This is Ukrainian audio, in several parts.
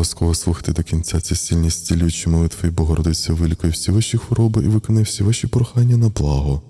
обов'язково слухати до кінця ці сильні стілючі молитви, і Богородиця вилікує всі ваші хвороби і виконає всі ваші прохання на благо.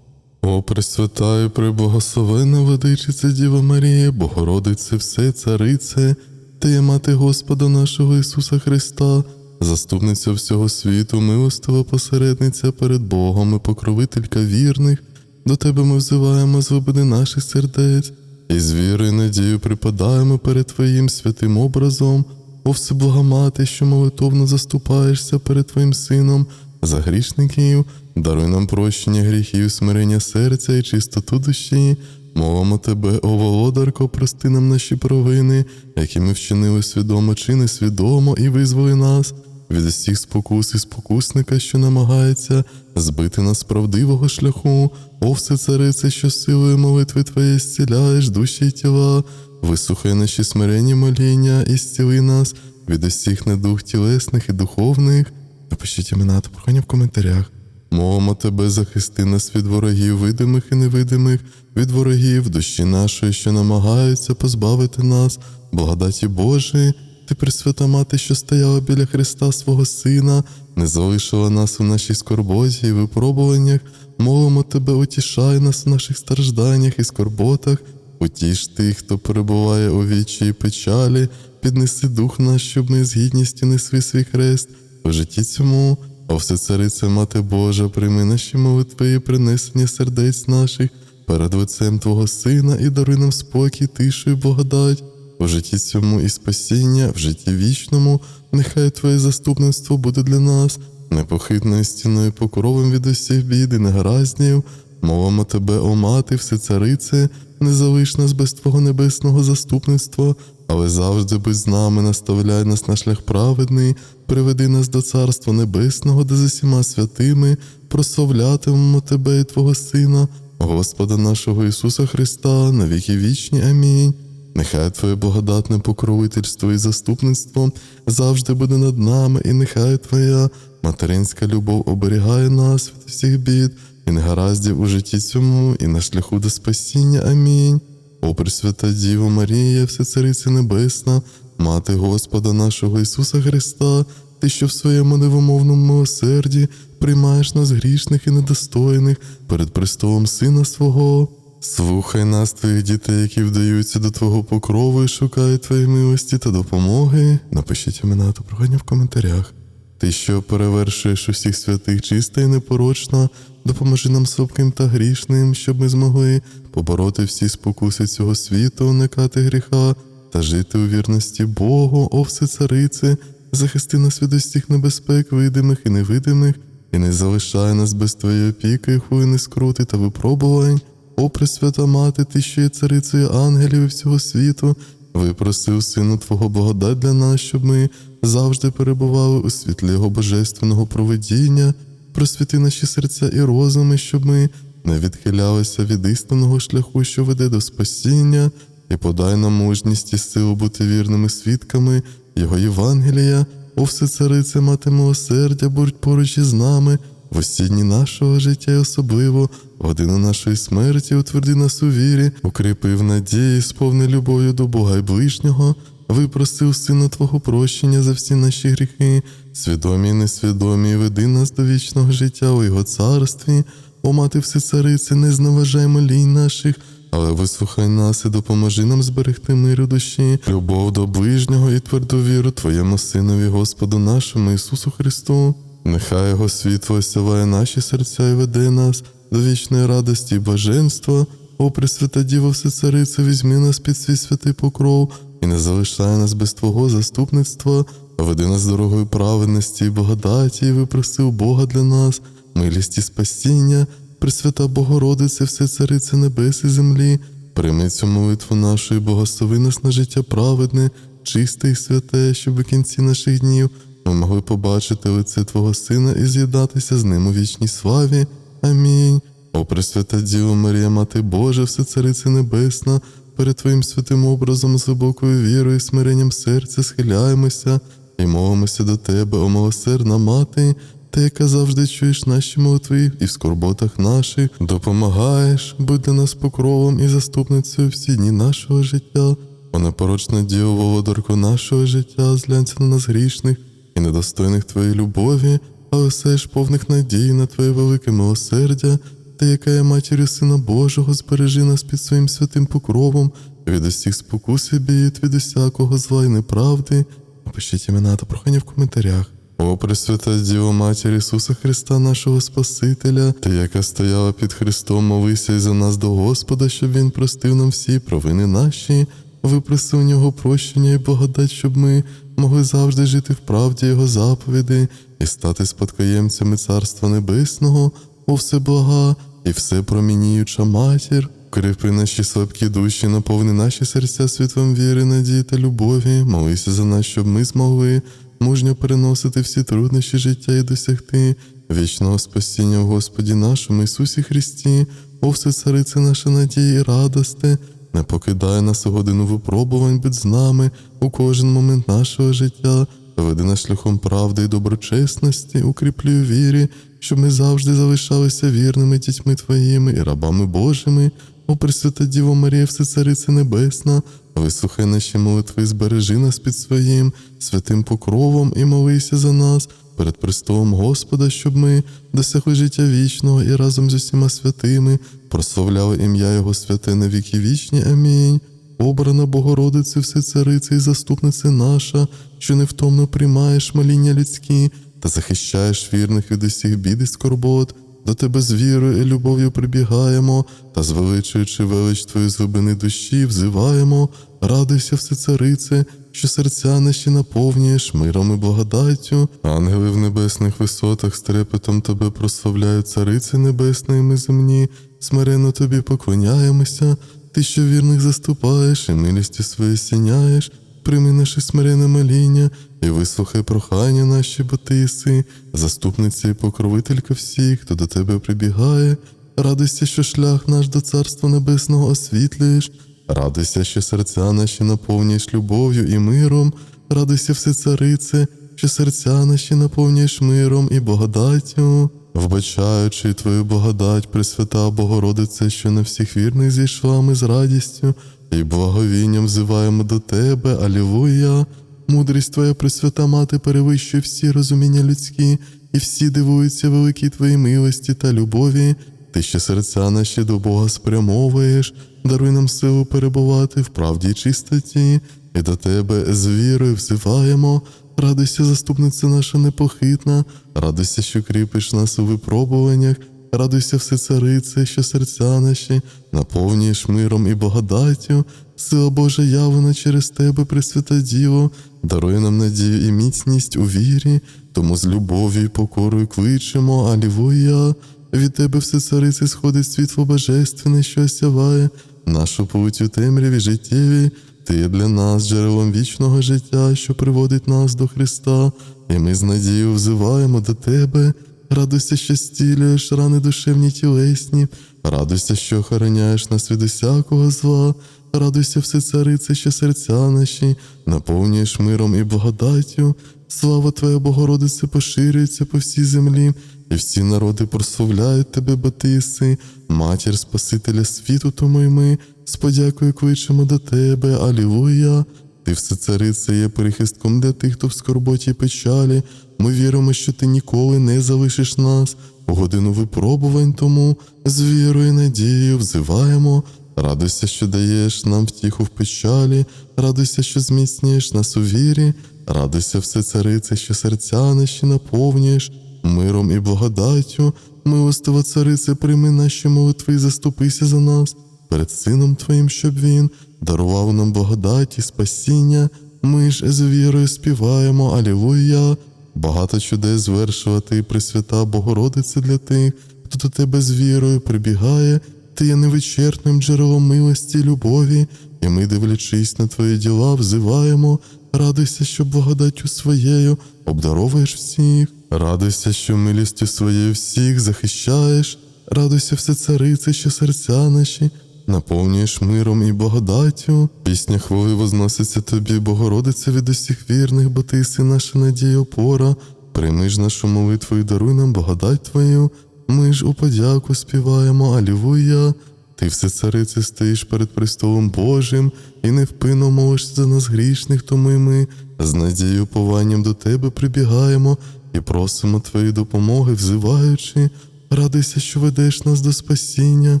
О, Пресвята і преблагословенна владичиця Діва Марія, Богородице, все царице, ти є мати Господа нашого Ісуса Христа, заступниця всього світу, милостива посередниця перед Богом і покровителька вірних. До тебе ми взиваємо з глибини наших сердець, і з вірою і надією припадаємо перед Твоїм святим образом, о всеблага мати, що молитовно заступаєшся перед Твоїм Сином за грішників, даруй нам прощення гріхів, смирення серця і чистоту душі. Мовимо тебе, о володарко, прости нам наші провини, які ми вчинили свідомо чи несвідомо, і визволи нас від усіх спокус і спокусника, що намагається збити нас правдивого шляху, о все царице, що силою молитви Твоєї зціляєш душі й тіла, вислухай наші смиренні моління і зціли нас від усіх недух тілесних і духовних. Напишіть імена та прохання в коментарях. Мовимо тебе, захисти нас від ворогів, видимих і невидимих, від ворогів душі нашої, що намагаються позбавити нас, благодаті Божої. Ти пресвята мати, що стояла біля Христа свого Сина, не залишила нас у нашій скорботі і випробуваннях. Молимо тебе, утішай нас в наших стражданнях і скорботах, утіш тих, хто перебуває у вічі і печалі, піднеси дух наш, щоб ми з гідністю несли свій хрест в житті цьому. О все царице, Мати Божа, прийми наші молитви і принесення сердець наших перед лицем Твого Сина і даруй нам спокій, тишу і благодать у житті цьому і спасіння, в житті вічному, нехай Твоє заступництво буде для нас, непохитною стіною покровом від усіх бід і негараздів. Мовимо Тебе, о мати, все царице, не залиш нас без Твого небесного заступництва, але завжди будь з нами, наставляй нас на шлях праведний, приведи нас до Царства Небесного, де з усіма святими прославлятимемо Тебе і Твого Сина, Господа нашого Ісуса Христа, на віки вічні. Амінь. Нехай Твоє благодатне покровительство і заступництво завжди буде над нами, і нехай Твоя материнська любов оберігає нас від всіх бід і негараздів у житті цьому, і на шляху до спасіння. Амінь. О Пресвята Діво Марія, Всецариця Небесна, Мати Господа нашого Ісуса Христа, Ти, що в своєму невимовному милосерді приймаєш нас грішних і недостойних перед престолом Сина свого. Слухай нас, твоїх дітей, які вдаються до Твого покрову і шукають Твоєї милості та допомоги. Напишіть імена та прохання в коментарях. Ти, що перевершуєш усіх святих чиста і непорочна, допоможи нам слабким та грішним, щоб ми змогли побороти всі спокуси цього світу, уникати гріха та жити у вірності Богу, о все царице, захисти нас від усіх небезпек, видимих і невидимих, і не залишай нас без Твоєї опіки, хуйни скрути та випробувань. О, Пресвята Мати, ти що є царицею ангелів і всього світу, випросив Сину Твого благодать для нас, щоб ми завжди перебували у світлі Його божественного проведіння, просвіти наші серця і розуми, щоб ми не відхилялися від істинного шляху, що веде до спасіння, і подай нам мужність і силу бути вірними свідками Його Євангелія, о все царице, мати милосердя, будь поруч із нами. В усі дні нашого життя і особливо. В годину нашої смерті утверди нас у вірі, укріпи в надії, сповни любов'ю до Бога й ближнього, випросив Сина Твого прощення за всі наші гріхи, свідомі і несвідомі, веди нас до вічного життя у Його царстві, о мати всецарице, не зневажай молінь наших, але вислухай нас і допоможи нам зберегти мир у душі, любов до ближнього і тверду віру Твоєму Синові, Господу нашому Ісусу Христу. Нехай Його світло осяває наші серця і веде нас до вічної радості і блаженства. О, Пресвята Діво, Всецарице, візьми нас під свій святий покров і не залишай нас без Твого заступництва, веди нас дорогою праведності і благодаті, і випроси у Бога для нас, милість і спасіння, Пресвята Богородице, Всецарице небес і землі, прийми цю молитву нашу і благослови нас на життя праведне, чисте і святе, щоб у кінці наших днів ми могли побачити лице Твого Сина і з'єднатися з ним у вічній славі. Амінь. О Пресвята Діво Марія, Мати Божа, Всецарице Небесна, перед Твоїм святим образом з глибокою вірою і смиренням серця схиляємося і мовимося до Тебе, о милосердна мати, Ти, яка завжди чуєш наші молитви і в скорботах наших, допомагаєш, будь для нас покровом і заступницею всі дні нашого життя. О непорочна діво, володарко нашого життя, зглянься на нас грішних і недостойних Твоєї любові, але все ж повних надій на Твоє велике милосердя, ти, яка є матір'ю Сина Божого, збережи нас під своїм святим покровом від усіх спокус і бід, від усякого зла і неправди. Напишіть імена та прохання в коментарях. О, Пресвята Діво Матір Ісуса Христа, нашого Спасителя, ти, яка стояла під Христом, молися й за нас до Господа, щоб Він простив нам всі провини наші, випроси у нього прощення і благодать, щоб ми могли завжди жити в правді Його заповіді і стати спадкоємцями Царства Небесного, о всеблага і все промініюча матір. Кріпи наші слабкі душі, наповни наші серця світлом віри, надії та любові, молися за нас, щоб ми змогли мужньо переносити всі труднощі життя і досягти вічного спасіння в Господі нашому Ісусі Христі, о все царице наша надія і радосте, не покидай нас у годину випробувань, будь з нами у кожен момент нашого життя, веди нас шляхом правди і доброчесності, укріплюй вірі, щоб ми завжди залишалися вірними дітьми Твоїми і рабами Божими. О Пресвята Діво Марія, Всецарице Небесна, вислухай наші молитви, збережи нас під своїм святим покровом і молися за нас перед престолом Господа, щоб ми досягли життя вічного і разом з усіма святими прославляли ім'я Його святе на віки вічні. Амінь. Обрана Богородице, все царице і заступниця наша, що невтомно приймаєш моління людські та захищаєш вірних від усіх бід і скорбот. До тебе з вірою і любов'ю прибігаємо, та звеличуючи велич твою з глибини душі, взиваємо, радуйся, все царице, що серця наші наповнюєш миром і благодаттю. Ангели в небесних висотах з трепетом тебе прославляють, цариці небесної ми земні, смиренно тобі поклоняємося, ти, що вірних заступаєш і милістю своєю сіняєш. Прийми наше смирене моління і вислухай прохання наші, бо ти єси, заступниця і покровителька всіх, хто до тебе прибігає. Радуйся, що шлях наш до Царства Небесного освітлюєш, радуйся, що серця наші наповнюєш любов'ю і миром, радуйся, все царице, що серця наші наповнюєш миром і благодаттю. Вбачаючи твою благодать, Пресвята Богородице, що на всіх вірних зійшла ми з радістю і благовінням взиваємо до тебе, Алілуя. Мудрість Твоя Пресвята Мати перевищує всі розуміння людські, і всі дивуються великій Твоїй милості та любові. Ти ще серця наші до Бога спрямовуєш, даруй нам силу перебувати в правді й чистоті, і до Тебе з вірою взиваємо. Радуйся, заступниця наша непохитна, радуйся, що кріпиш нас у випробуваннях, радуйся, все царице, що серця наші наповнюєш миром і благодаттю, сила Божа явлена через тебе, Пресвята Діво, даруй нам надію і міцність у вірі, тому з любов'ю і покорою кличемо, Алілуя. Від тебе все царице сходить світло божественне, що осяває нашу путь у темряві життєві. Ти є для нас джерелом вічного життя, що приводить нас до Христа, і ми з надією взиваємо до Тебе. Радуйся, що стілюєш рани душевні тілесні, радуйся, що охороняєш нас від усякого зла, радуйся, все царице, що серця наші, наповнюєш миром і благодаттю. Слава Твоя Богородице поширюється по всій землі, і всі народи прославляють Тебе, бо ти єси, матір Спасителя світу, тому й ми з подякою кличемо до Тебе, Алілуя. Ти все царице є прихистком для тих, хто в скорботі печалі. Ми віримо, що ти ніколи не залишиш нас. У годину випробувань тому з вірою і надією взиваємо. Радуйся, що даєш нам втіху в печалі, радуйся, що зміцнюєш нас у вірі, радуйся, все царице, що серця наші наповнюєш миром і благодаттю. Милостива царице, прийми наші молитви заступися за нас перед Сином Твоїм, щоб Він дарував нам благодать і спасіння. Ми ж з вірою співаємо, Алілуя. Багато чудес звершувати, Пресвята Богородице для тих, хто до тебе з вірою прибігає, ти є невичерпним джерелом милості любові, і ми, дивлячись на твої діла, взиваємо, радуйся, що благодаттю своєю обдаровуєш всіх, радуйся, що милістю своєю всіх захищаєш, радуйся, все царице, що серця наші. Наповнюєш миром і благодаттю, пісня хвали возноситься тобі, Богородице, від усіх вірних, бо ти си наша надія опора. Прийми ж нашу молитву і даруй нам благодать Твою. Ми ж у подяку співаємо, Алілуя. Ти все царице стоїш перед престолом Божим і невпинно молишся за нас грішних, тому й ми з надією упованням до тебе прибігаємо і просимо твоєї допомоги, взиваючи, радуйся, що ведеш нас до спасіння,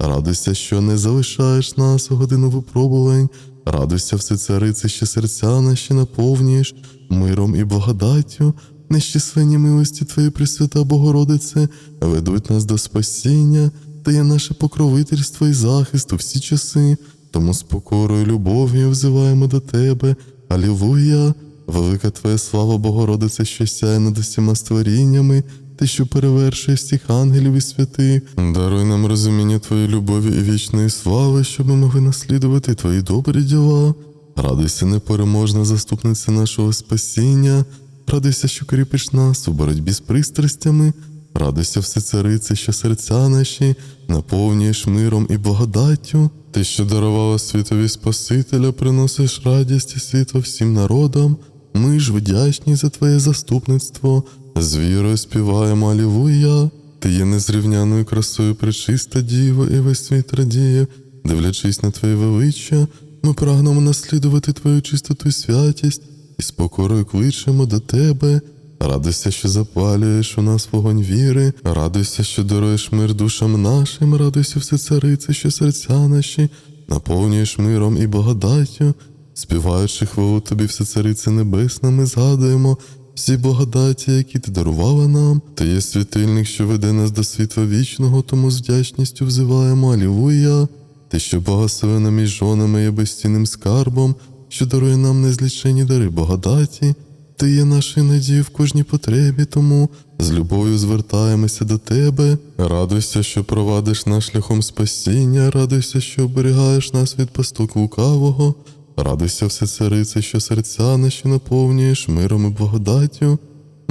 радуйся, що не залишаєш нас у годину випробувань, радуйся, все царице, що серця наші наповнюєш миром і благодаттю. Нещисленні милості Твої, Пресвята Богородице, ведуть нас до спасіння, та є наше покровительство і захист у всі часи, тому з покорою любов'ю взиваємо до Тебе. Алілуя! Велика Твоя слава, Богородице, що сяє над усіма створіннями, ти, що перевершує всіх ангелів і святих. Даруй нам розуміння Твоєї любові і вічної слави, щоб ми могли наслідувати Твої добрі діла. Радуйся, непереможна заступниця нашого спасіння. Радуйся, що кріпиш нас у боротьбі з пристрастями. Радуйся, все царице, що серця наші наповнюєш миром і благодаттю. Ти, що дарувала світові Спасителя, приносиш радість і світло всім народам. Ми ж вдячні за Твоє заступництво. З вірою співаємо Алілуя. Ти є незрівняною красою пречиста діва, і весь світ радіє, дивлячись на Твоє величчя, ми прагнемо наслідувати Твою чистоту і святість і з покорою кличемо до Тебе. Радуйся, що запалюєш у нас вогонь віри, радуйся, що даруєш мир душам нашим, радуйся, все царице, що серця наші, наповнюєш миром і благодаттю, співаючи хвалу тобі, все царице небесна, ми згадуємо всі благодаті, які ти дарувала нам. Ти є світильник, що веде нас до світла вічного, тому з вдячністю взиваємо Алілуя. Ти, що благословена між жонами є безцінним скарбом, що дарує нам незлічені дари благодаті. Ти є нашою надією в кожній потребі, тому з любов'ю звертаємося до тебе. Радуйся, що провадиш нас шляхом спасіння, радуйся, що оберігаєш нас від пасток лукавого. Радуйся, все царице, що серця наші наповнюєш миром і благодаттю.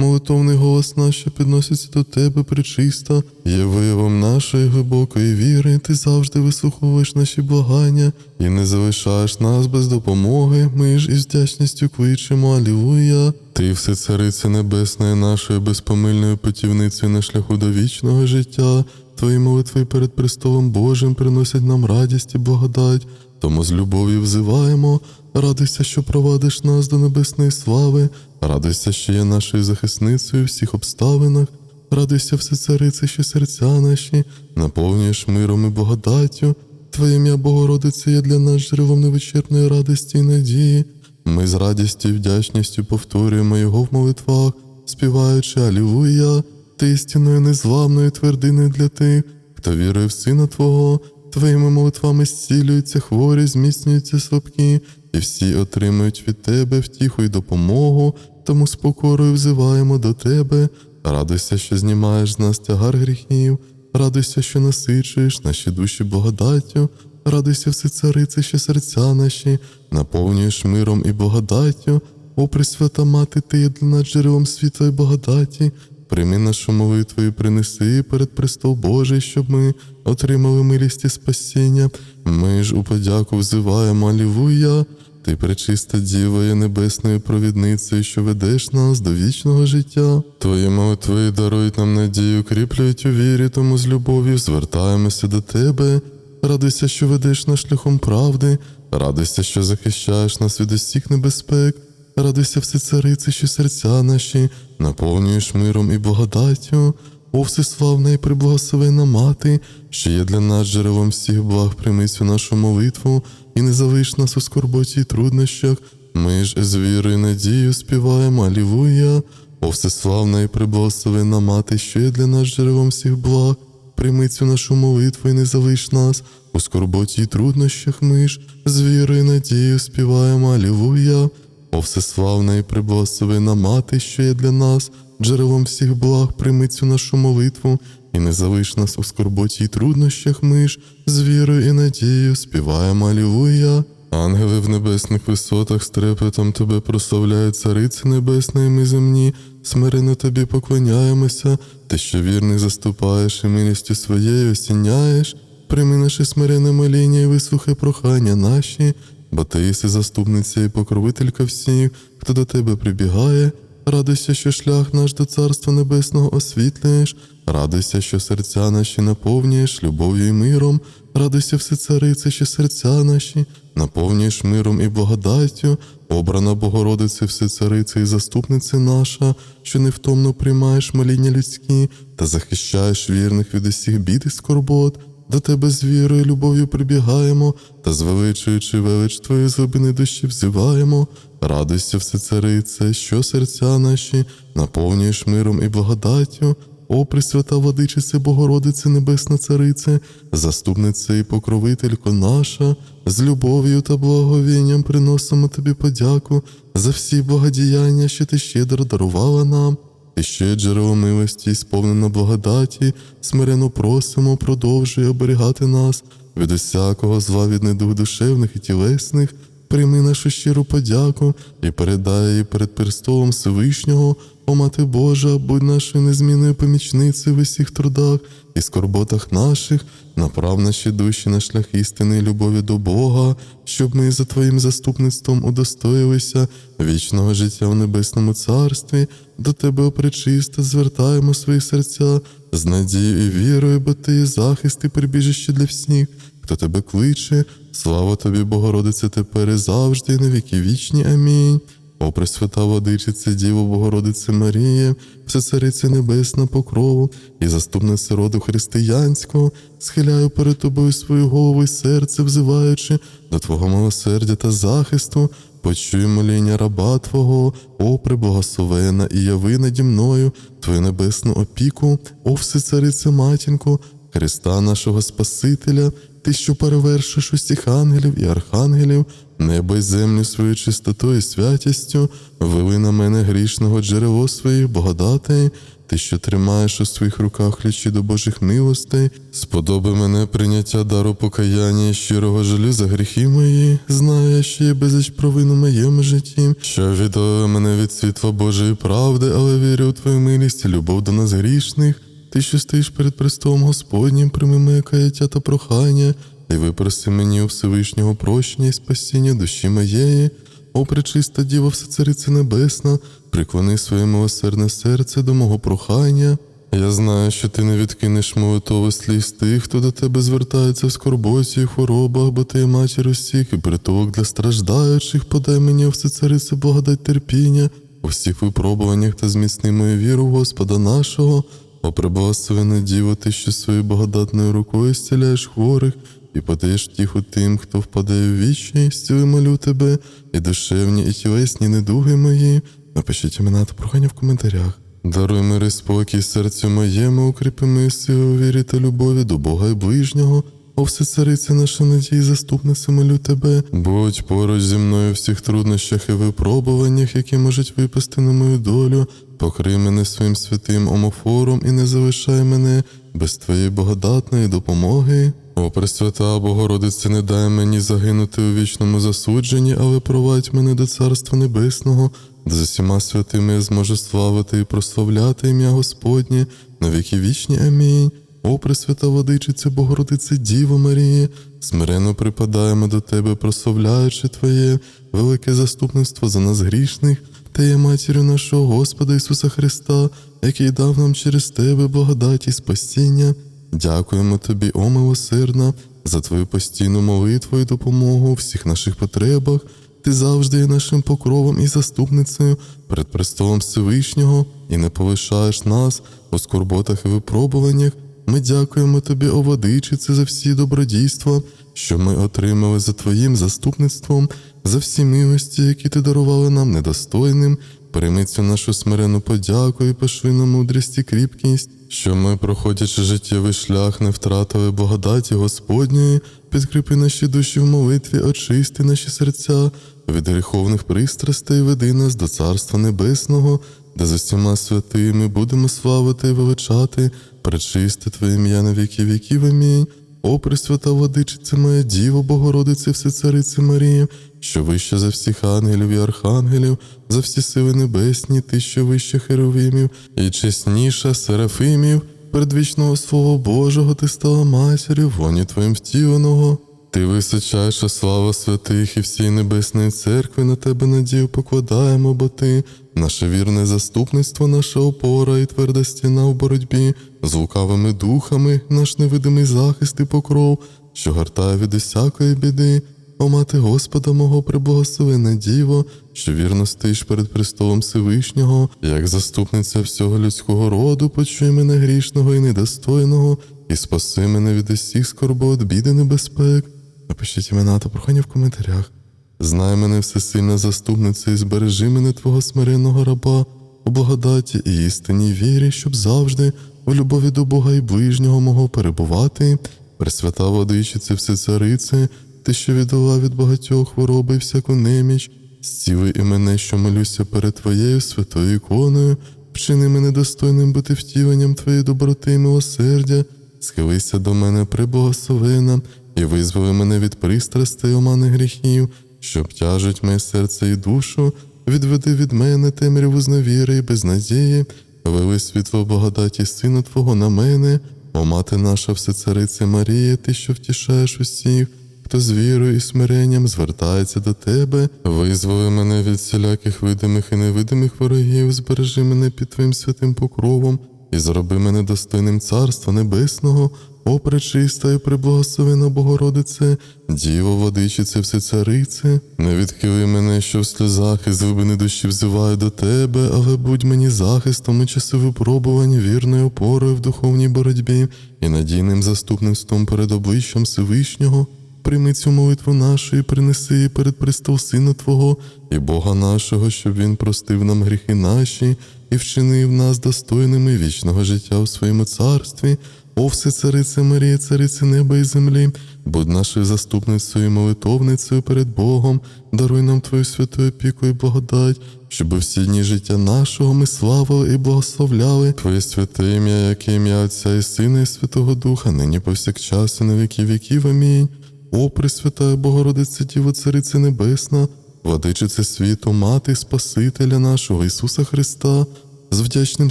Молитовний голос наш, що підноситься до тебе причиста, є виявом нашої глибокої віри, ти завжди вислуховуєш наші благання і не залишаєш нас без допомоги. Ми ж із вдячністю кличемо Алілуя. Ти, все цариця небесна, нашою безпомильною путівницею на шляху до вічного життя. Твої молитви перед престолом Божим приносять нам радість і благодать. Тому з любов'ю взиваємо, радуйся, що провадиш нас до небесної слави, радуйся, що є нашою захисницею у всіх обставинах, радуйся, все царице, що серця наші, наповнюєш миром і благодаттю. Твоє ім'я Богородице є для нас джерелом невичерпної радості і надії. Ми з радістю і вдячністю повторюємо його в молитвах, співаючи Алілуя, ти істинною незламною твердиною для тих, хто вірує в Сина Твого. Твоїми молитвами зцілюються хворі, зміцнюються слабкі, і всі отримують від тебе втіху й допомогу, тому з покорою взиваємо до тебе. Радуйся, що знімаєш з нас тягар гріхів, радуйся, що насичуєш наші душі благодаттю, радуйся, все царице, що серця наші, наповнюєш миром і благодаттю. О, Пресвята Мати, ти є для нас джерелом світла і благодаті. Прийми нашу молитву і принеси перед престол Божий, щоб ми отримали милість і спасіння. Ми ж у подяку взиваємо Алілуя. Ти пречиста діва є небесною провідницею, що ведеш нас до вічного життя. Твої молитви дарують нам надію, кріплюють у вірі, тому з любов'ю звертаємося до тебе. Радуйся, що ведеш нас шляхом правди, радуйся, що захищаєш нас від усіх небезпек. Радуйся, все царице, що серця наші, наповнюєш миром і благодаттю. О, всеславна і приблагословенна мати, що є для нас джерелом всіх благ, прийми цю нашу молитву і не залиш нас у скорботі й труднощах. Ми ж з вірою і надією співаємо Алілуя. О, всеславна і приблагословенна мати, що є для нас джерелом всіх благ, прийми цю нашу молитву і не залиш нас у скорботі й труднощах. Ми ж з вірою і надією співаємо Алілуя. О, всеславна і приблагословена мати, що є для нас, джерелом всіх благ, прийми цю нашу молитву, і не залиш нас у скорботі й труднощах ми ж, з вірою і надією співаємо Алілуя. Ангели в небесних висотах з трепетом тебе прославляють, цариці небесна, і ми земні, смирено тобі поклоняємося, ти, що вірних заступаєш і милістю своєю осіняєш, прийми наше смирене моління і вислухай прохання наші, бо ти єси заступниця і покровителька всіх, хто до тебе прибігає. Радуйся, що шлях наш до Царства Небесного освітлюєш, радуйся, що серця наші наповнюєш любов'ю і миром, радуйся все царице, що серця наші, наповнюєш миром і благодаттю, обрана Богородице, все царице і заступниця наша, що невтомно приймаєш моління людські та захищаєш вірних від усіх бід і скорбот. До тебе з вірою, і любов'ю прибігаємо, та звеличуючи велич твої згубини душі взиваємо. Радуйся, все царице, що серця наші, наповнюєш миром і благодаттю. О, Пресвята Владичице, Богородице, Небесна Царице, заступниця і покровителько наша, з любов'ю та благовінням приносимо тобі подяку за всі благодіяння, що ти щедро дарувала нам. Ти ще джерело милості, сповнено благодаті, смирено просимо, продовжуй оберігати нас від усякого зла від недух душевних і тілесних. Прийми нашу щиру подяку і передай її перед престолом Всевишнього, о Мати Божа, будь нашою незмінною помічницею в усіх трудах і скорботах наших, направ наші душі на шлях істини і любові до Бога, щоб ми за Твоїм заступництвом удостоїлися вічного життя в небесному царстві, до Тебе опричиста, звертаємо свої серця з надією і вірою, бо Ти є захист і прибіжище для всіх, хто тебе кличе. Слава тобі, Богородице, тепер і завжди, і на віки вічні. Амінь. О, Пресвята Водичице, Діво Богородице Марія, Всецариця Небесна покрову і заступниця роду християнського, схиляю перед тобою свою голову і серце, взиваючи до Твого милосердя та захисту, почуй моління раба Твого, о преблагословена, і яви наді мною Твою небесну опіку, о Всецарице Матінко, Христа нашого Спасителя, Ти, що перевершиш усіх ангелів і архангелів, небо й землю своєю чистотою і святістю, вели на мене грішного джерело своїх благодатей, ти, що тримаєш у своїх руках ключі до Божих милостей, сподоби мене прийняття дару покаяння і щирого жалю за гріхи мої, знаю, я, що є безліч провин у моєму житті, що віддали мене від світла Божої правди, але вірю у твою милість і любов до нас грішних. Ти, що стоїш перед престолом Господнім, прийми моє каяття та прохання, і випроси мені у Всевишнього прощення і спасіння душі моєї. О, пречиста Діва, Всецариця Небесна, приклони своє милосердне серце до мого прохання. Я знаю, що ти не відкинеш молитови сліз тих, хто до тебе звертається в скорботі і хворобах, бо ти є матір усіх і притулок для страждаючих, подай мені, всецарице, благодать терпіння, у всіх випробуваннях та зміцни мою віру Господа нашого. О, приблагословена Діво, ти, що своєю благодатною рукою зціляєш хворих і подаєш тіху тим, хто впадає в вічі, зціли молю тебе, і душевні, і тілесні недуги мої. Напишіть імена та прохання в коментарях. Даруй мир і спокій серцю моєму, укріпи мислі у вірі та любові до Бога і ближнього. О, все цариця наша надії, заступниця, молю тебе. Будь поруч зі мною в всіх труднощах і випробуваннях, які можуть випасти на мою долю. Покрий мене своїм святим омофором і не залишай мене без твоєї благодатної допомоги. О, Пресвята Богородице, не дай мені загинути у вічному засудженні, але провадь мене до Царства Небесного, де з усіма святими я зможу славити і прославляти ім'я Господнє на віки вічні. Амінь. О, Пресвята Водичиця, Богородице Діво Марія, смиренно припадаємо до Тебе, прославляючи Твоє велике заступництво за нас грішних, Ти є матір'ю нашого Господа Ісуса Христа, який дав нам через Тебе благодать і спасіння. Дякуємо Тобі, о милосердна, за Твою постійну молитву і допомогу у всіх наших потребах. Ти завжди є нашим покровом і заступницею перед престолом Всевишнього і не полишаєш нас у скорботах і випробуваннях. Ми дякуємо тобі, о водичице, за всі добродійства, що ми отримали за Твоїм заступництвом, за всі милості, які ти дарували нам недостойним. Прийми цю нашу смирену подяку і пошли на мудрість і кріпкість, що ми, проходячи життєвий шлях, не втратили благодаті Господньої, підкріпи наші душі в молитві, очисти наші серця від гріховних пристрастей, веди нас до Царства Небесного, де з усіма святими будемо славити і величати, пречисти Твоє ім'я на віки віків. Амінь. О, Пресвята Владичице моя Діво, Богородице, Всецарице Марія, що вище за всіх ангелів і архангелів, за всі сили небесні, ти, що вище херовимів, і чесніша серафимів, передвічного свого Божого ти стала матір'ю, воні Твоїм втіленого. Ти височайша слава святих і всій небесної церкви на тебе надію покладаємо, бо ти наше вірне заступництво, наша опора і тверда стіна в боротьбі з лукавими духами, наш невидимий захист і покров, що гортає від усякої біди. О мати Господа мого приблагословена Діво, що вірно стоїш перед престолом Всевишнього, як заступниця всього людського роду, почуй мене грішного і недостойного, і спаси мене від усіх скорбот, біди небезпек. Напишіть імена та прохання в коментарях. Знай мене всесильна заступниця, і збережи мене твого смиренного раба у благодаті і істинній вірі, щоб завжди у любові до Бога і ближнього мого перебувати. Пресвята водичице, все царице, ти, що віддала від багатьох хвороби і всяку неміч, зціли і мене, що молюся перед твоєю святою іконою, вчини мене достойним бути втіленням твоєї доброти і милосердя, схилися до мене приблагословена, і визволи мене від пристрастей омани гріхів, що обтяжуть моє серце і душу, відведи від мене темряву зневіри і безнадії, вели світло благодаті Сина Твого на мене, о мати наша всецариця Марія, ти, що втішаєш усіх, хто з вірою і смиренням звертається до тебе, визволи мене від всіляких видимих і невидимих ворогів, збережи мене під Твоїм святим покровом і зроби мене достойним Царства Небесного, о пречиста і приблагословена Богородице, Діво водичице, всецарице, не відхили мене, що в сльозах і глибини душі взиваю до тебе, але будь мені захистом у часи випробувань, вірною опорою в духовній боротьбі і надійним заступництвом перед обличчям Всевишнього. Прийми цю молитву нашу і принеси її перед престол Сина Твого і Бога нашого, щоб Він простив нам гріхи наші і вчинив нас достойними вічного життя у своєму царстві. О, все царице Марія, царице неба і землі, будь нашою заступницею і молитовницею перед Богом, даруй нам Твою святу опіку і благодать, щоб всі дні життя нашого ми славили і благословляли Твоє святе ім'я, яке ім'я Отця і Сина, і Святого Духа, нині повсякчас і на віки віків. Амінь. О, Пресвятая Богородице, Діво Царице Небесна, владичице світу, Мати Спасителя нашого Ісуса Христа, з вдячним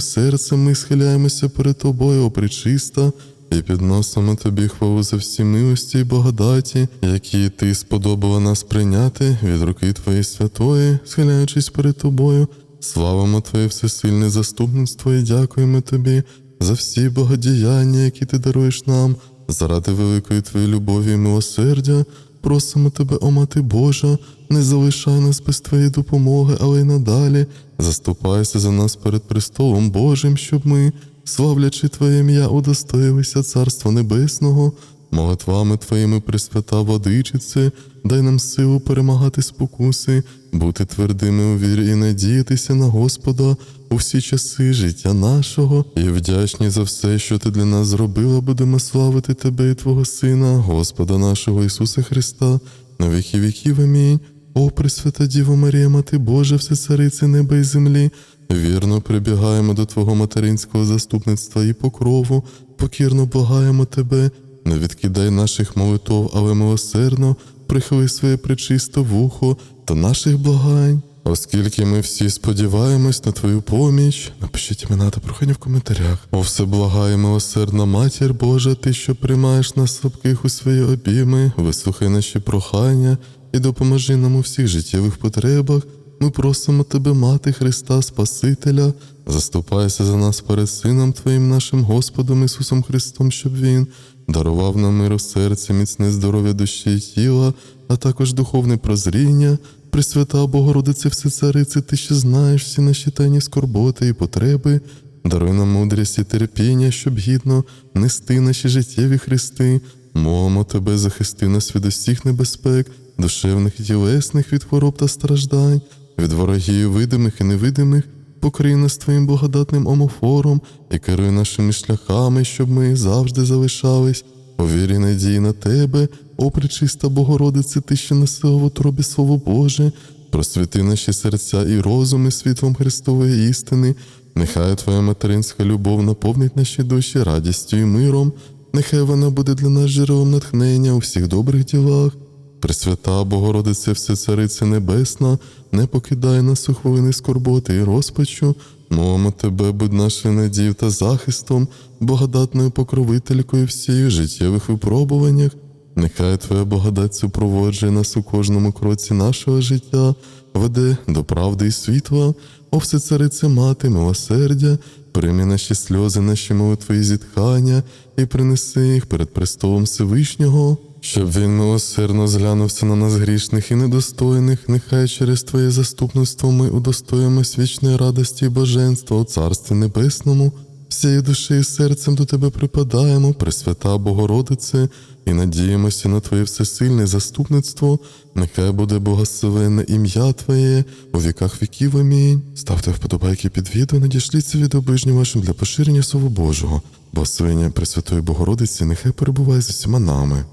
серцем ми схиляємося перед Тобою, о пречиста, і підносимо Тобі хвалу за всі милості і благодаті, які Ти сподобала нас прийняти від руки Твоєї святої, схиляючись перед Тобою. Славимо Твоє всесильне заступництво і дякуємо Тобі за всі благодіяння, які Ти даруєш нам. Заради великої твоєї любові і милосердя, просимо тебе, о Мати Божа, не залишай нас без твоєї допомоги, але й надалі заступайся за нас перед престолом Божим, щоб ми, славлячи Твоє ім'я, удостоїлися Царства Небесного, молитвами Твоїми Пресвята Водичице, дай нам силу перемагати спокуси, бути твердими у вірі і надіятися на Господа у всі часи життя нашого, і вдячні за все, що ти для нас зробила, будемо славити Тебе і Твого Сина, Господа нашого Ісуса Христа, на віки віків. Амінь. О, Пресвята Діво Марія, Мати Божа, все цариці неба і землі, вірно прибігаємо до Твого материнського заступництва і покрову, покірно благаємо Тебе, не відкидай наших молитов, але милосердно прихили своє пречисто вухо до наших благань. Оскільки ми всі сподіваємось на Твою поміч, напишіть імена та прохання в коментарях. О, все благає, милосердна матір Божа, ти, що приймаєш нас слабких у свої обійми, вислухай наші прохання і допоможи нам у всіх життєвих потребах. Ми просимо Тебе, Мати Христа Спасителя, заступайся за нас перед Сином Твоїм нашим Господом Ісусом Христом, щоб Він дарував нам миру серця, міцне здоров'я душі і тіла, а також духовне прозріння. Пресвята Богородице Всецарице, Ти ще знаєш всі наші тайні скорботи і потреби, даруй нам мудрість і терпіння, щоб гідно нести наші життєві хрести. Молимо Тебе, захисти нас від усіх небезпек, душевних і тілесних від хвороб та страждань, від ворогів видимих і невидимих, покрий нас Твоїм благодатним омофором і керуй нашими шляхами, щоб ми завжди залишались. У вірі надії на тебе, о пречиста Богородице, ти що несила в утробі Слово Боже, просвіти наші серця і розуми світлом Христової істини, нехай Твоя материнська любов наповнить наші душі радістю і миром, нехай вона буде для нас джерелом натхнення у всіх добрих ділах. Пресвята Богородице, Всецарице Небесна, не покидай нас у хвилини скорботи і розпачу, молимо Тебе, будь нашою надією та захистом, благодатною покровителькою всіх життєвих випробуваннях. Нехай Твоя благодать супроводжує нас у кожному кроці нашого життя, веде до правди і світла, о всецарице мати, милосердя, прийми наші сльози, наші молитви і зітхання, і принеси їх перед престолом Всевишнього. Щоб він милосердно зглянувся на нас грішних і недостойних, нехай через Твоє заступництво ми удостоїмось вічної радості і блаженства у Царстві Небесному, всією душею і серцем до Тебе припадаємо, Пресвята Богородице, і надіємося на Твоє всесильне заступництво, нехай буде благословенне ім'я Твоє у віках віків. Амінь. Ставте вподобайки під відео, надішліться від обижнім вашим для поширення Слова Божого. Благословення Пресвятої Богородиці, нехай перебуває з усіма нами.